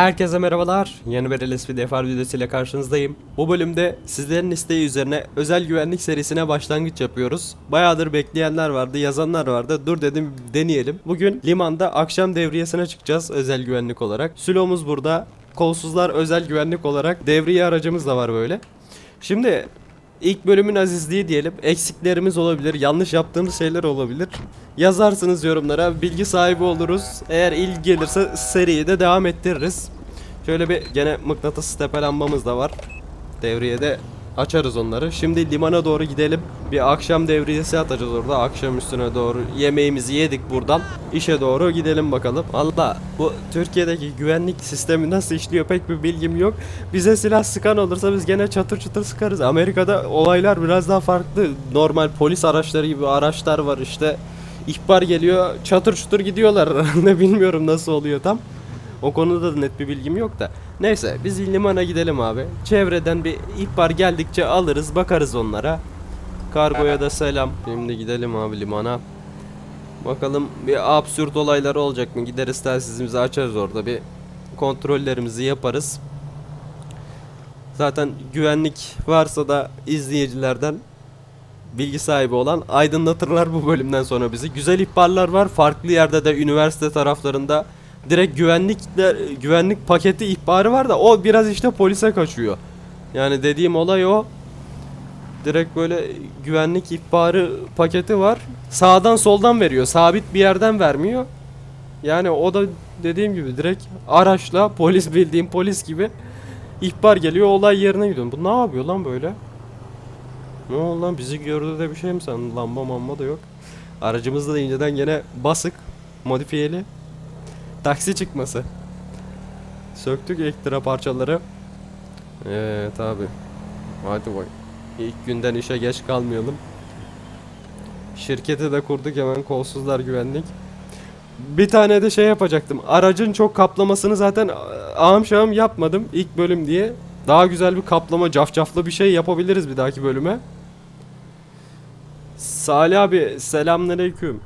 Herkese merhabalar. Yeni bir LSP DFR videosuyla karşınızdayım. Bu bölümde sizlerin isteği üzerine özel güvenlik serisine başlangıç yapıyoruz. Bayağıdır bekleyenler vardı, yazanlar vardı. Dur dedim deneyelim. Bugün limanda akşam devriyesine çıkacağız özel güvenlik olarak. Sülomuz burada. Kolsuzlar özel güvenlik olarak devriye aracımız da var böyle. Şimdi ilk bölümün azizliği diyelim. Eksiklerimiz olabilir, yanlış yaptığımız şeyler olabilir. Yazarsınız yorumlara, bilgi sahibi oluruz. Eğer ilgi gelirse seriyi de devam ettiririz. Şöyle bir gene mıknatıs tepe da var. Devreye de açarız onları. Şimdi limana doğru gidelim. Bir akşam devriyesi atacağız orada. Akşam üstüne doğru yemeğimizi yedik buradan. İşe doğru gidelim bakalım. Valla bu Türkiye'deki güvenlik sistemi nasıl işliyor pek bir bilgim yok. Bize silah sıkan olursa biz gene çatır çatır sıkarız. Amerika'da olaylar biraz daha farklı. Normal polis araçları gibi araçlar var işte. İhbar geliyor çatır çutur gidiyorlar. ne bilmiyorum nasıl oluyor tam. O konuda da net bir bilgim yok da. Neyse biz limana gidelim abi. Çevreden bir ihbar geldikçe alırız bakarız onlara. Kargoya da selam. Şimdi gidelim abi limana. Bakalım bir absürt olaylar olacak mı? Gideriz telsizimizi açarız orada bir kontrollerimizi yaparız. Zaten güvenlik varsa da izleyicilerden bilgi sahibi olan aydınlatırlar bu bölümden sonra bizi. Güzel ihbarlar var. Farklı yerde de üniversite taraflarında direkt güvenlikler güvenlik paketi ihbarı var da o biraz işte polise kaçıyor. Yani dediğim olay o. Direkt böyle güvenlik ihbarı paketi var. Sağdan soldan veriyor. Sabit bir yerden vermiyor. Yani o da dediğim gibi direkt araçla polis bildiğim polis gibi ihbar geliyor olay yerine gidiyor. Bu ne yapıyor lan böyle? Ne oldu lan bizi gördü de bir şey mi sandı? Lamba mamma da yok. Aracımız da inceden gene basık. Modifiyeli. Taksi çıkması. Söktük ekstra parçaları. Evet abi. Hadi bak. İlk günden işe geç kalmayalım. Şirketi de kurduk hemen kolsuzlar güvenlik. Bir tane de şey yapacaktım. Aracın çok kaplamasını zaten ağım şahım yapmadım ilk bölüm diye. Daha güzel bir kaplama cafcaflı bir şey yapabiliriz bir dahaki bölüme. Salih abi selamünaleyküm.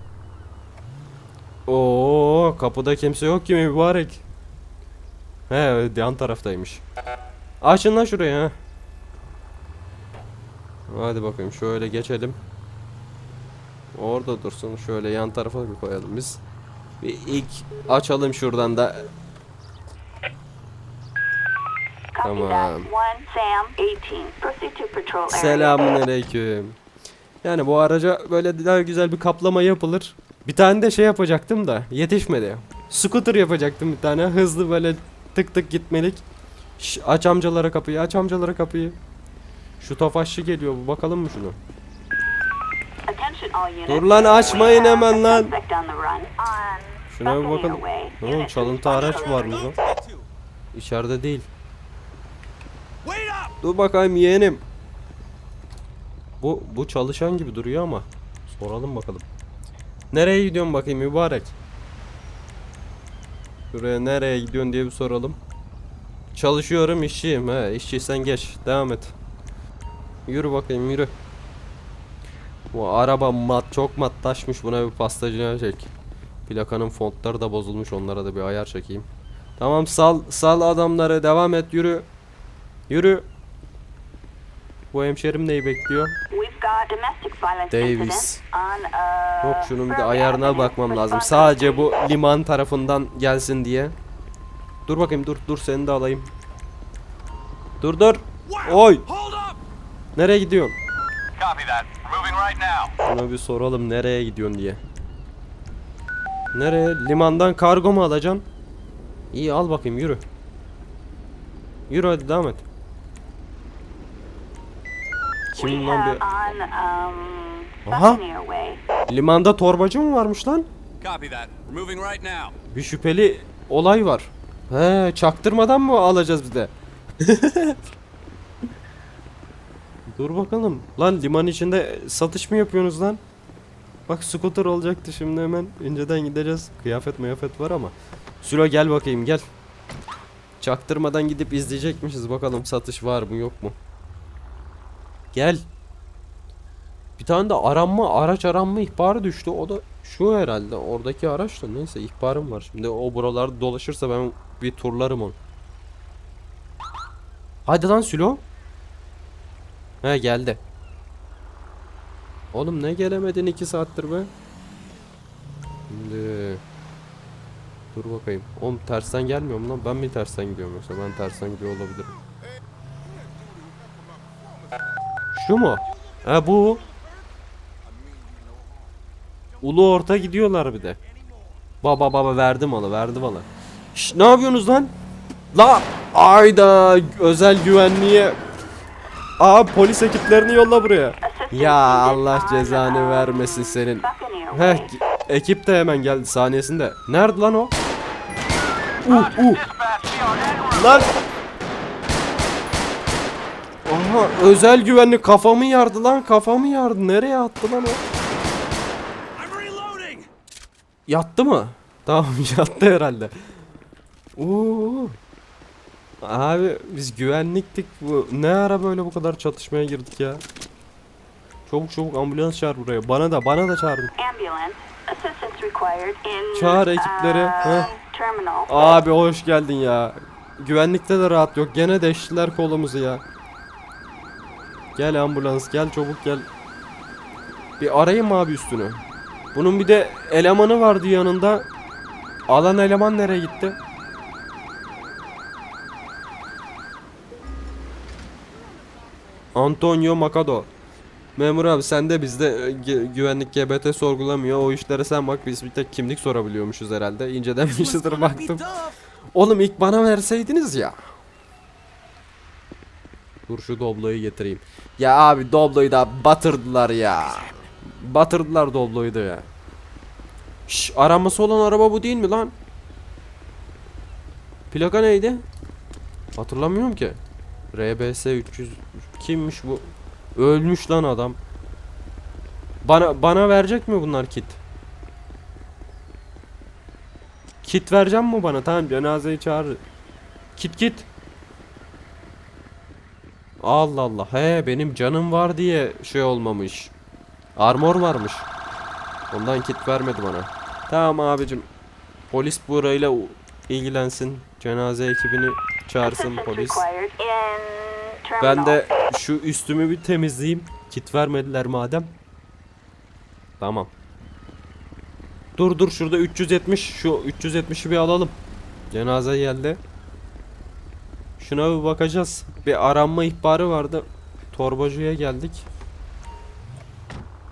Oo kapıda kimse yok ki mübarek. He yan taraftaymış. Açın lan şurayı ha. Hadi bakayım şöyle geçelim. Orada dursun şöyle yan tarafa bir koyalım biz. Bir ilk açalım şuradan da. Tamam. that. One Sam 18. Proceed to patrol area. Selamünaleyküm. Yani bu araca böyle daha güzel bir kaplama yapılır. Bir tane de şey yapacaktım da yetişmedi. Scooter yapacaktım bir tane. Hızlı böyle tık tık gitmelik. Şş, aç amcalara kapıyı, aç amcalara kapıyı. Şu tofaşçı geliyor bu bakalım mı şunu? Dur lan açmayın hemen lan. On Şuna bir bakalım. Ne oğlum çalıntı araç var mı lan? İçeride değil. Dur bakayım yeğenim. Bu bu çalışan gibi duruyor ama. Soralım bakalım. Nereye gidiyorsun bakayım mübarek? Şuraya nereye gidiyorsun diye bir soralım. Çalışıyorum işçiyim he işçiysen geç devam et. Yürü bakayım yürü. Bu araba mat çok matlaşmış buna bir pastacına çek. Plakanın fontları da bozulmuş onlara da bir ayar çekeyim. Tamam sal sal adamları devam et yürü. Yürü. Bu hemşerim neyi bekliyor? Davis. on uh, Yok şunun bir de ayarına bakmam lazım. Sadece bu liman tarafından gelsin diye. Dur bakayım dur dur seni de alayım. Dur dur. Oy. Nereye gidiyorsun? Buna bir soralım nereye gidiyorsun diye. Nereye? Limandan kargo mu alacaksın? İyi al bakayım yürü. Yürü hadi devam et. Kim lan bir... um, Aha. Limanda torbacı mı varmış lan? Copy that. Moving right now. Bir şüpheli olay var. He, çaktırmadan mı alacağız bir de? Dur bakalım. Lan liman içinde satış mı yapıyorsunuz lan? Bak scooter olacaktı şimdi hemen önceden gideceğiz. Kıyafet mıyafet var ama. Sülo gel bakayım gel. Çaktırmadan gidip izleyecekmişiz bakalım satış var mı yok mu? Gel. Bir tane de aranma araç aranma ihbarı düştü. O da Şu herhalde oradaki araç da neyse ihbarım var. Şimdi o buralarda dolaşırsa ben bir turlarım onu. Hadi lan Sülo. He geldi. Oğlum ne gelemedin 2 saattir be? Şimdi Dur bakayım. Oğlum tersten gelmiyor mu lan? Ben mi tersten gidiyorum yoksa? Ben tersten gidiyor olabilirim. Şu mu? Ha bu. Ulu orta gidiyorlar bir de. Baba baba verdim malı verdim malı. Şş, ne yapıyorsunuz lan? La ayda özel güvenliğe Aa polis ekiplerini yolla buraya. Ya Allah cezanı vermesin senin. Heh ekip de hemen geldi saniyesinde. Nerede lan o? Uh uh. Lan. Aha özel güvenlik kafamı yardı lan kafamı yardı. Nereye attı lan o? Yattı mı? Tamam yattı herhalde. Oo. Abi biz güvenliktik bu. Ne ara böyle bu kadar çatışmaya girdik ya? Çabuk çabuk ambulans çağır buraya. Bana da bana da çağırın. Çağır ekipleri, uh, heh. Abi hoş geldin ya. Güvenlikte de rahat yok. Gene deştiler kolumuzu ya. Gel ambulans gel çabuk gel. Bir arayayım abi üstünü. Bunun bir de elemanı vardı yanında. Alan eleman nereye gitti? Antonio Macado. Memur abi sen de bizde e, gü- güvenlik GBT sorgulamıyor. O işlere sen bak biz bir tek kimlik sorabiliyormuşuz herhalde. İncelemişizdir baktım. Oğlum ilk bana verseydiniz ya. Dur şu Doblo'yu getireyim. Ya abi Doblo'yu da batırdılar ya. Batırdılar Doblo'yu da ya. Şş, araması olan araba bu değil mi lan? Plaka neydi? Hatırlamıyorum ki. RBS 300 kimmiş bu? Ölmüş lan adam. Bana bana verecek mi bunlar kit? Kit vereceğim mi bana? Tamam cenazeyi çağır. Kit kit. Allah Allah. He benim canım var diye şey olmamış. Armor varmış. Ondan kit vermedi bana. Tamam abicim. Polis burayla ilgilensin. Cenaze ekibini çağırsın polis. Ben de şu üstümü bir temizleyeyim. Kit vermediler madem. Tamam. Dur dur şurada 370 şu 370'i bir alalım. Cenaze geldi. Şuna bir bakacağız. Bir aranma ihbarı vardı. Torbacıya geldik.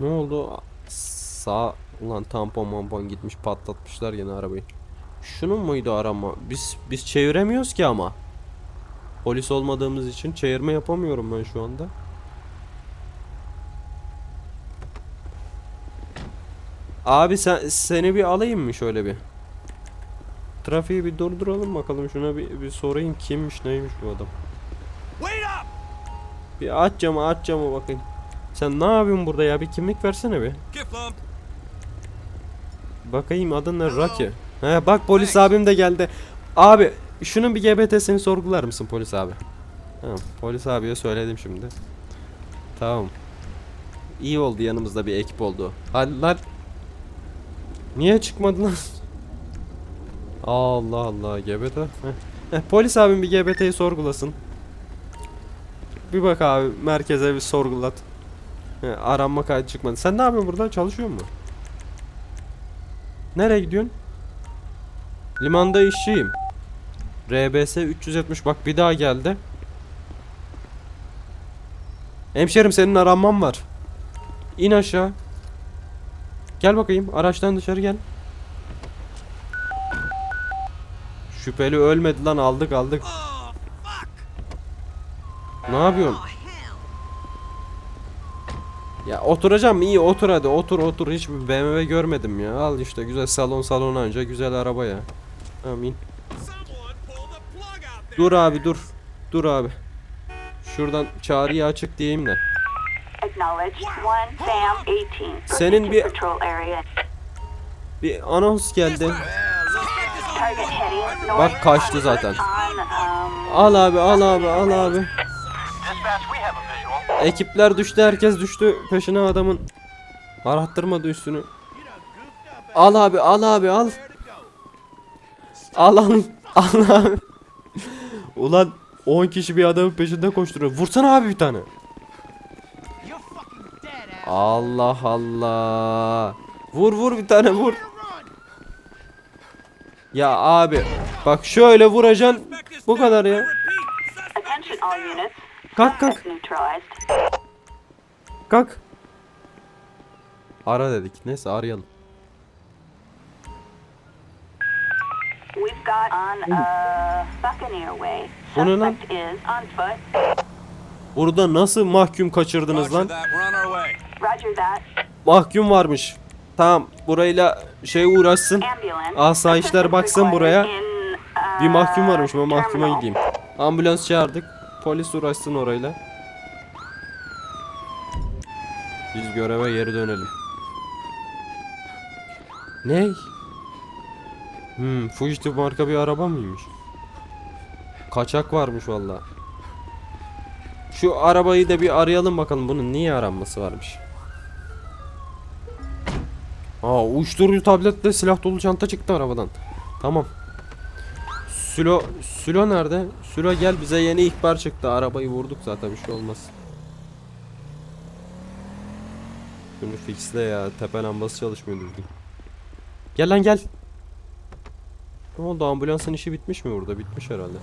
Ne oldu? Sağ ulan tampon mampon gitmiş patlatmışlar yine arabayı. Şunun muydu arama? Biz biz çeviremiyoruz ki ama. Polis olmadığımız için çevirme yapamıyorum ben şu anda. Abi sen seni bir alayım mı şöyle bir? Trafiği bir durduralım bakalım şuna bir, bir sorayım kimmiş neymiş bu adam. Bir aç camı aç camı bakayım. Sen ne yapıyorsun burada ya bir kimlik versene bir. Bakayım adın ne Rocky. He bak polis abim de geldi. Abi şunun bir GBT'sini sorgular mısın polis abi? Tamam polis abiye söyledim şimdi. Tamam. İyi oldu yanımızda bir ekip oldu. Hadi lan. Niye çıkmadı lan? Allah Allah GBT. Polis abim bir GBT'yi sorgulasın. Bir bak abi merkeze bir sorgulat. Aranma kaydı çıkmadı. Sen ne yapıyorsun burada? Çalışıyor musun? Nereye gidiyorsun? Limanda işçiyim. RBS 370 bak bir daha geldi. Hemşerim senin aranman var. İn aşağı. Gel bakayım araçtan dışarı gel. Şüpheli ölmedi lan aldık aldık. Ne yapıyorsun? Ya oturacağım iyi otur hadi otur otur hiç BMW görmedim ya al işte güzel salon salon anca güzel araba ya. Tamam in. Someone pull the plug out there. Dur abi dur. Dur abi. Şuradan çağrıyı açık diyeyim de. Acknowledged. One Sam 18. Senin bir-. Bir anons geldi. Bak kaçtı zaten. Al abi al abi al abi. Ekipler düştü herkes düştü peşine adamın. Arattırmadı üstünü. Al abi al abi al. Al al. Al abi. Ulan 10 kişi bir adamın peşinde koşturuyor. Vursana abi bir tane. Allah Allah. Vur vur bir tane vur. Ya abi bak şöyle vuracaksın. Bu kadar ya. Kalk kalk kalk. Ara dedik. Neyse arayalım. Way. Bu ne lan? Burada nasıl mahkum kaçırdınız lan? Mahkum varmış. Tamam burayla şey uğraşsın. Asayişler baksın buraya. uh, Bir mahkum varmış ben mahkuma gideyim. Ambulans çağırdık. Polis uğraşsın orayla. Biz göreve geri dönelim. Ne? Hmm, Fugitive marka bir araba mıymış? Kaçak varmış valla. Şu arabayı da bir arayalım bakalım bunun niye aranması varmış. Aa uyuşturucu tabletle silah dolu çanta çıktı arabadan. Tamam. Sülo, Sülo nerede? Sülo gel bize yeni ihbar çıktı. Arabayı vurduk zaten bir şey olmaz. Şunu fixle ya. Tepe lambası çalışmıyor düzgün. Gel lan gel. Ne oldu ambulansın işi bitmiş mi burada? Bitmiş herhalde.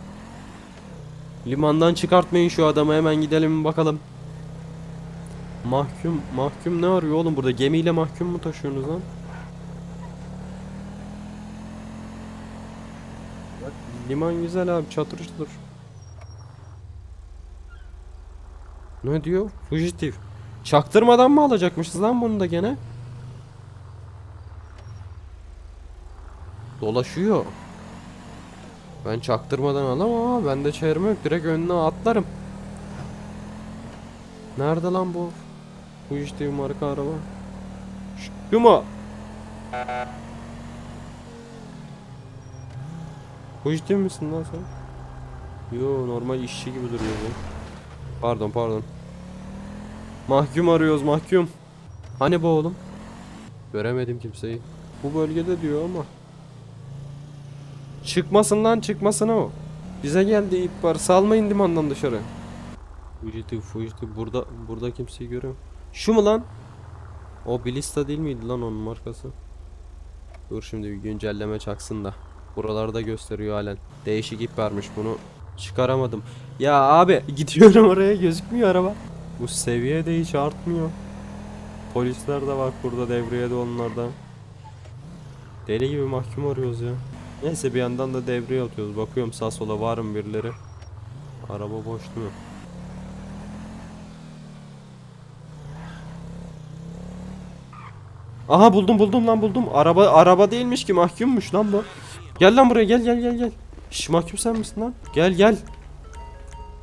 Limandan çıkartmayın şu adamı hemen gidelim bakalım. Mahkum, mahkum ne arıyor oğlum burada? Gemiyle mahkum mu taşıyorsunuz lan? Liman güzel abi çatır çatır. Ne diyor? Fugitif. Çaktırmadan mı alacakmışız lan bunu da gene? Dolaşıyor. Ben çaktırmadan alamam ama bende çevirme yok. Direkt önüne atlarım. Nerede lan bu? Fugitif marka araba. Şu mu? Fugitif misin lan sen? Yo normal işçi gibi duruyor bu. Pardon pardon. Mahkum arıyoruz mahkum. Hani bu oğlum? Göremedim kimseyi. Bu bölgede diyor ama. Çıkmasın lan çıkmasın o. Bize geldi ihbar. Salmayın limandan dışarı. Fugitive fugitive burada burada kimseyi görüyorum. Şu mu lan? O Blista değil miydi lan onun markası? Dur şimdi bir güncelleme çaksın da. Buralarda gösteriyor halen. Değişik ip vermiş bunu. Çıkaramadım. Ya abi gidiyorum oraya gözükmüyor araba. Bu seviye de hiç artmıyor. Polisler de var burada devreye de onlarda. Deli gibi mahkum arıyoruz ya. Neyse bir yandan da devreye atıyoruz. Bakıyorum sağ sola var mı birileri. Araba boş değil mi? Aha buldum buldum lan buldum. Araba araba değilmiş ki mahkummuş lan bu. Gel lan buraya gel gel gel gel. Şş mahkum sen misin lan? Gel gel.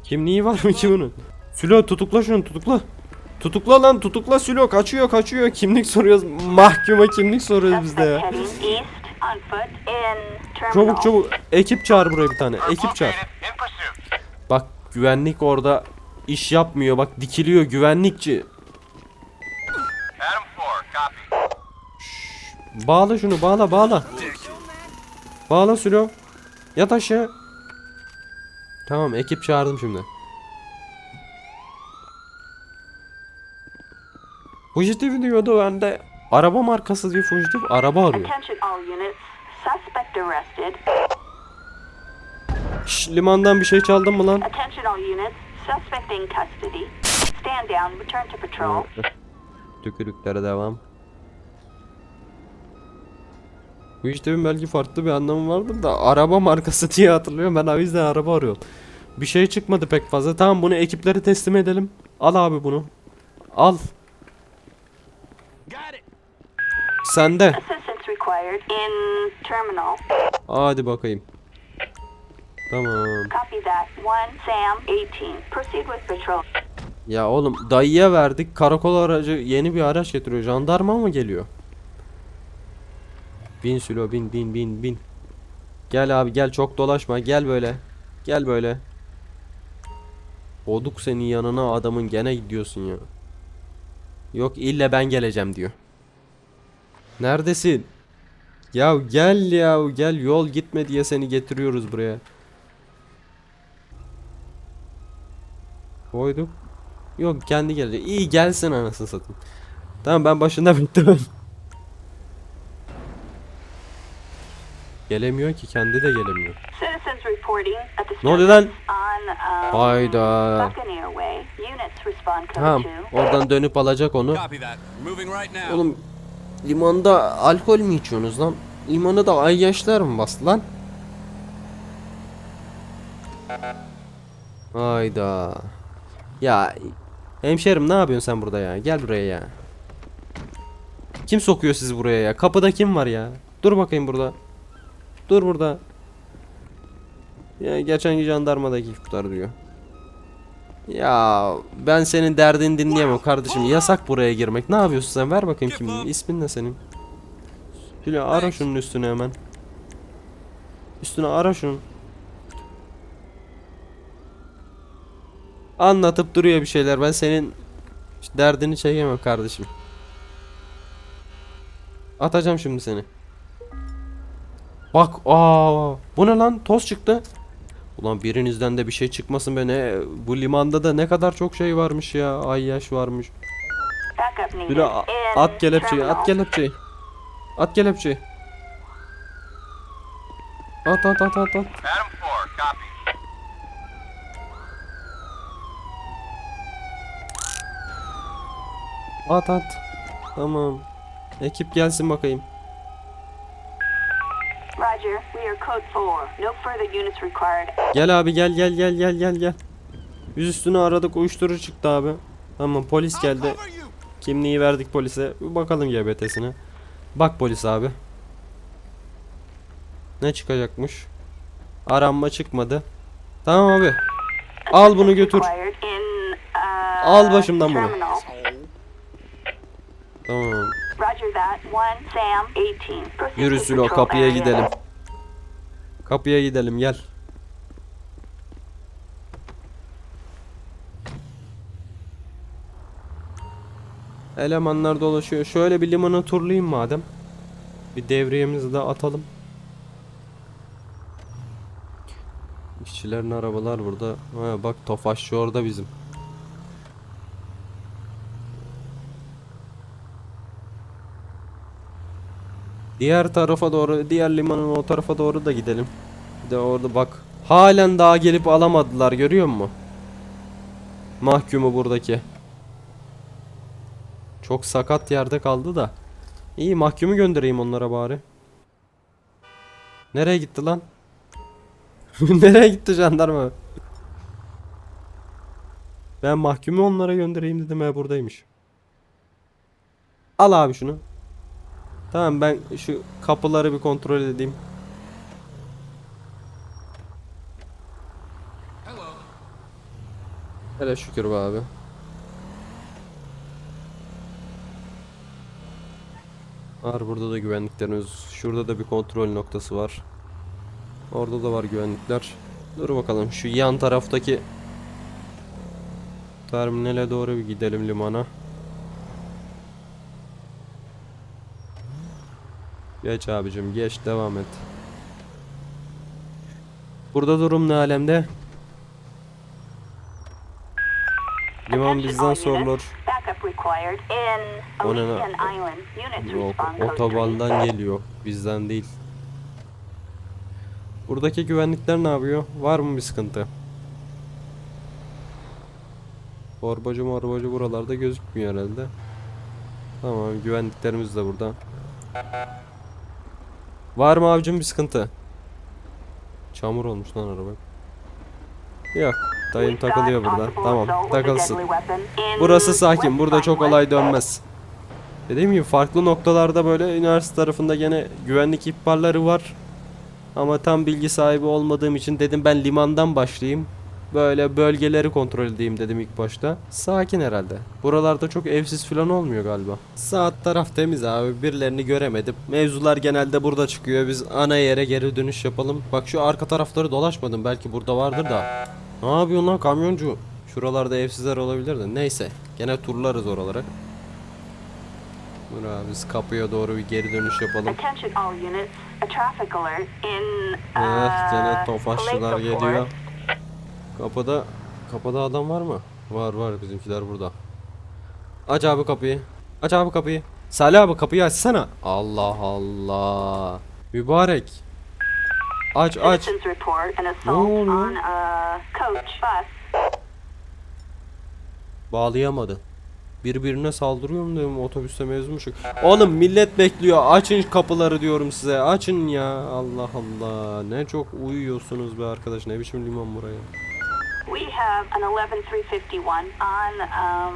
Kimliği var mı ki bunun? Sülo tutukla şunu tutukla. Tutukla lan tutukla Sülo kaçıyor kaçıyor. Kimlik soruyoruz. Mahkuma kimlik soruyoruz biz de ya. Çabuk çabuk. Ekip çağır buraya bir tane. Ekip çağır. Bak güvenlik orada iş yapmıyor. Bak dikiliyor güvenlikçi. Bağla şunu bağla bağla. Bağla Sülo. Yat aşağı. Tamam ekip çağırdım şimdi. Fugitif diyordu ben de. Araba markası diyor Fugitif. Araba arıyor. Şş, limandan bir şey çaldın mı lan? Attention all Bu işlemin belki farklı bir anlamı vardır da araba markası diye hatırlıyorum. Ben o yüzden araba arıyorum. Bir şey çıkmadı pek fazla. Tamam bunu ekiplere teslim edelim. Al abi bunu. Al. Sende. Hadi bakayım. Tamam. Copy that. One Sam 18. Proceed with patrol. Ya oğlum dayıya verdik. Karakol aracı yeni bir araç getiriyor. Jandarma mı geliyor? Bin Sülo bin bin bin bin. Gel abi gel çok dolaşma. Gel böyle. Gel böyle. Oduk senin yanına adamın gene gidiyorsun ya. Yok ille ben geleceğim diyor. Neredesin? Ya gel ya gel yol gitme diye seni getiriyoruz buraya. Koyduk. Yok kendi gelecek. İyi gelsin anasını satayım. Tamam ben başında beklemem. Gelemiyor ki kendi de gelemiyor. Ne oluyor lan? um, Hayda. Tamam. 2. Oradan dönüp alacak onu. Oğlum limanda alkol mü içiyorsunuz lan? Limana da ay yaşlar mı bastı lan? Hayda. Ya hemşerim ne yapıyorsun sen burada ya? Gel buraya ya. Kim sokuyor sizi buraya ya? Kapıda kim var ya? Dur bakayım burada. Dur burada. Ya geçen jandarmadaki kurtar diyor. Ya ben senin derdini dinleyemem kardeşim. Yasak buraya girmek. Ne yapıyorsun sen? Ver bakayım kimliğini. İsmin ne senin? Şöyle ara şunun üstüne hemen. Üstüne ara şunu. Anlatıp duruyor bir şeyler. Ben senin derdini çekemem kardeşim. Atacağım şimdi seni. Bak aa bu ne lan toz çıktı. Ulan birinizden de bir şey çıkmasın be ne bu limanda da ne kadar çok şey varmış ya ay yaş varmış. Bir at kelepçeyi at kelepçeyi. At kelepçeyi. At at at at at. Adam 4, copy. At at. Tamam. Ekip gelsin bakayım. Roger, we are code 4. No further units required. Gel abi gel gel gel gel gel gel. Yüz üstüne aradık uyuşturucu çıktı abi. Tamam polis geldi. Kimliği verdik polise. Bir bakalım GBT'sine. Bak polis abi. Ne çıkacakmış? Aranma çıkmadı. Tamam abi. Al bunu götür. Uh, Al başımdan bunu. Tamam. Roger that. One Sam 18. Proceed Yürü Sülo kapıya gidelim. Kapıya gidelim gel. Elemanlar dolaşıyor. Şöyle bir limanı turlayayım madem. Bir devriyemizi de atalım. İşçilerin arabalar burada. Ha, bak Tofaşçı orada bizim. Diğer tarafa doğru, diğer limanın o tarafa doğru da gidelim. Bir de orada bak. Halen daha gelip alamadılar görüyor musun? Mahkumu buradaki. Çok sakat yerde kaldı da. İyi mahkumu göndereyim onlara bari. Nereye gitti lan? Nereye gitti jandarma? Ben mahkumu onlara göndereyim dedim ha buradaymış. Al abi şunu. Tamam ben şu kapıları bir kontrol edeyim. Hele şükür be abi. Var burada da güvenliklerimiz. Şurada da bir kontrol noktası var. Orada da var güvenlikler. Dur bakalım şu yan taraftaki terminale doğru bir gidelim limana. Geç abicim geç devam et. Burada durum ne alemde? Liman bizden sorulur. O ne lan? Yok respond code 3. otobandan geliyor bizden değil. Buradaki güvenlikler ne yapıyor? Var mı bir sıkıntı? Torbacı morbacı buralarda gözükmüyor herhalde. Tamam güvenliklerimiz de burada. Var mı avcım bir sıkıntı? Çamur olmuş lan araba. Yok. Dayım takılıyor burada. Tamam takılsın. Burası sakin. Burada çok olay dönmez. Dediğim gibi farklı noktalarda böyle üniversite tarafında gene güvenlik ihbarları var. Ama tam bilgi sahibi olmadığım için dedim ben limandan başlayayım. Böyle bölgeleri kontrol edeyim dedim ilk başta. Sakin herhalde. Buralarda çok evsiz falan olmuyor galiba. Saat taraf temiz abi. Birilerini göremedim. Mevzular genelde burada çıkıyor. Biz ana yere geri dönüş yapalım. Bak şu arka tarafları dolaşmadım. Belki burada vardır da. Ne yapıyorsun lan kamyoncu? Şuralarda evsizler olabilir de. Neyse. Gene turlarız oralara. Dur abi biz kapıya doğru bir geri dönüş yapalım. Eh gene uh, tofaşçılar geliyor. Kapıda kapıda adam var mı? Var var bizimkiler burada. Aç abi kapıyı. Aç abi kapıyı. Salih abi kapıyı açsana. Allah Allah. Mübarek. Aç aç. Assault oluyor? bus. Bağlayamadı. Birbirine saldırıyor mu diyorum otobüste mezunmuşum. Oğlum millet bekliyor. Açın kapıları diyorum size. Açın ya. Allah Allah. Ne çok uyuyorsunuz be arkadaş. Ne biçim liman buraya. We have an 11351 on um,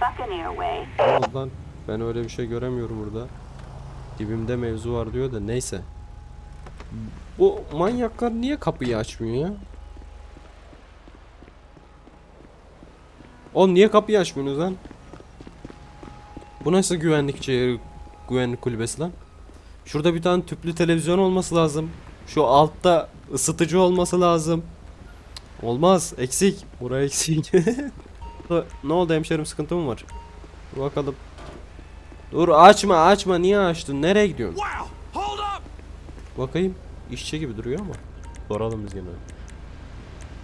Buccaneer Way. Lan? Ben öyle bir şey göremiyorum burada. Dibimde mevzu var diyor da neyse. Bu manyaklar niye kapıyı açmıyor ya? Oğlum niye kapıyı açmıyorsunuz lan? Bu nasıl güvenlikçi güvenlik kulübesi lan? Şurada bir tane tüplü televizyon olması lazım. Şu altta ısıtıcı olması lazım. Olmaz. Eksik. Buraya eksik. ne oldu hemşerim sıkıntı mı var? Dur Bakalım. Dur açma açma niye açtın? Nereye gidiyorsun? Bakayım. İşçi gibi duruyor ama. Soralım biz gene.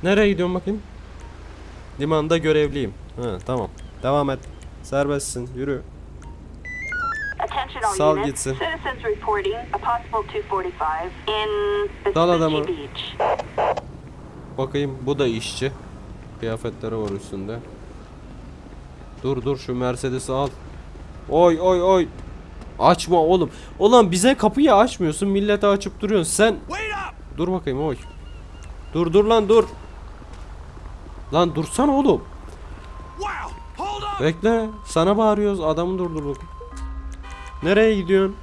Nereye gidiyorsun bakayım? Limanda görevliyim. Ha tamam. Devam et. Serbestsin. Yürü. Sal gitsin. Citizens reporting a possible 245 in the Dal adamı. Bakayım bu da işçi. Kıyafetleri var üstünde. Dur dur şu Mercedes'i al. Oy oy oy. Açma oğlum. Ulan bize kapıyı açmıyorsun. Millete açıp duruyorsun. Sen dur bakayım oy. Dur dur lan dur. Lan dursana oğlum. Bekle. Sana bağırıyoruz. Adamı durdurduk. Nereye gidiyorsun?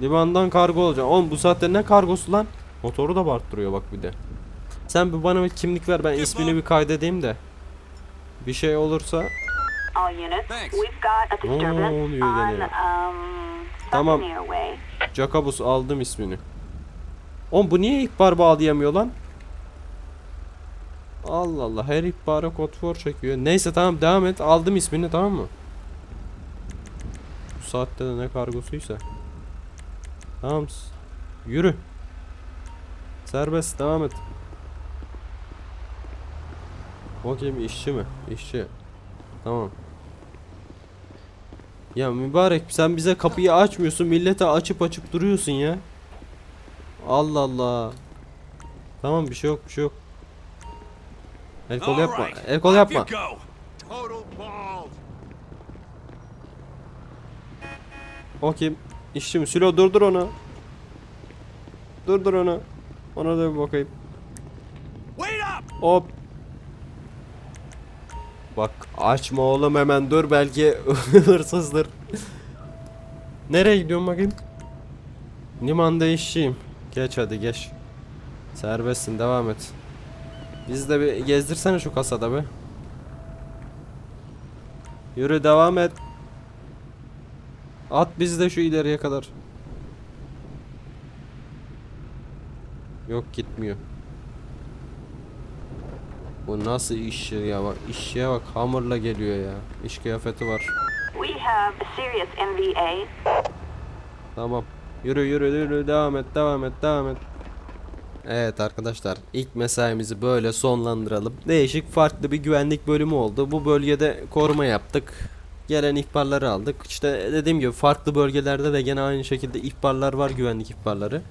Limandan kargo olacak. Oğlum bu saatte ne kargosu lan? Motoru da bağırttırıyor bak bir de. Sen bir bana bir kimlik ver ben ismini bir kaydedeyim de. Bir şey olursa Ne oluyor on gene? um, Tamam. Jacobus aldım ismini. Oğlum bu niye ihbar bağlayamıyor lan? Allah Allah her ihbara kod for çekiyor. Neyse tamam devam et. Aldım ismini tamam mı? Bu saatte de ne kargosuysa. Tamam. Yürü. Serbest devam et. Bakayım işçi mi? İşçi. Tamam. Ya mübarek sen bize kapıyı açmıyorsun millete açıp açıp duruyorsun ya. Allah Allah. Tamam bir şey yok bir şey yok. El kol yapma. El kol yapma. O kim? İşçi mi? Sülo durdur onu. Durdur onu. Ona da bir bakayım. Hop. Bak açma oğlum hemen dur belki hırsızdır. Nereye gidiyorsun bakayım? Limanda işçiyim. Geç hadi geç. Serbestsin devam et. Biz de bir gezdirsene şu kasada be. Yürü devam et. At bizi de şu ileriye kadar. Yok gitmiyor. Bu nasıl iş ya bak işçiye bak hamurla geliyor ya. İş kıyafeti var. We have a serious NVA. Tamam. Yürü yürü yürü devam et devam et devam et. Evet arkadaşlar ilk mesaimizi böyle sonlandıralım. Değişik farklı bir güvenlik bölümü oldu. Bu bölgede koruma yaptık. Gelen ihbarları aldık. İşte dediğim gibi farklı bölgelerde de gene aynı şekilde ihbarlar var güvenlik ihbarları.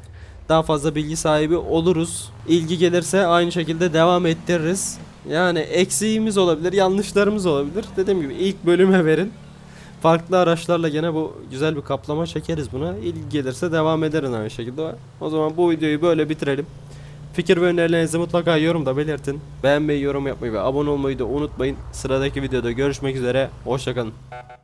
Daha fazla bilgi sahibi oluruz. İlgi gelirse aynı şekilde devam ettiririz. Yani eksiğimiz olabilir, yanlışlarımız olabilir. Dediğim gibi ilk bölüme verin. Farklı araçlarla gene bu güzel bir kaplama çekeriz buna. İlgi gelirse devam ederiz aynı şekilde. O zaman bu videoyu böyle bitirelim. Fikir ve önerilerinizi mutlaka yorumda belirtin. Beğenmeyi, yorum yapmayı ve abone olmayı da unutmayın. Sıradaki videoda görüşmek üzere. Hoşçakalın.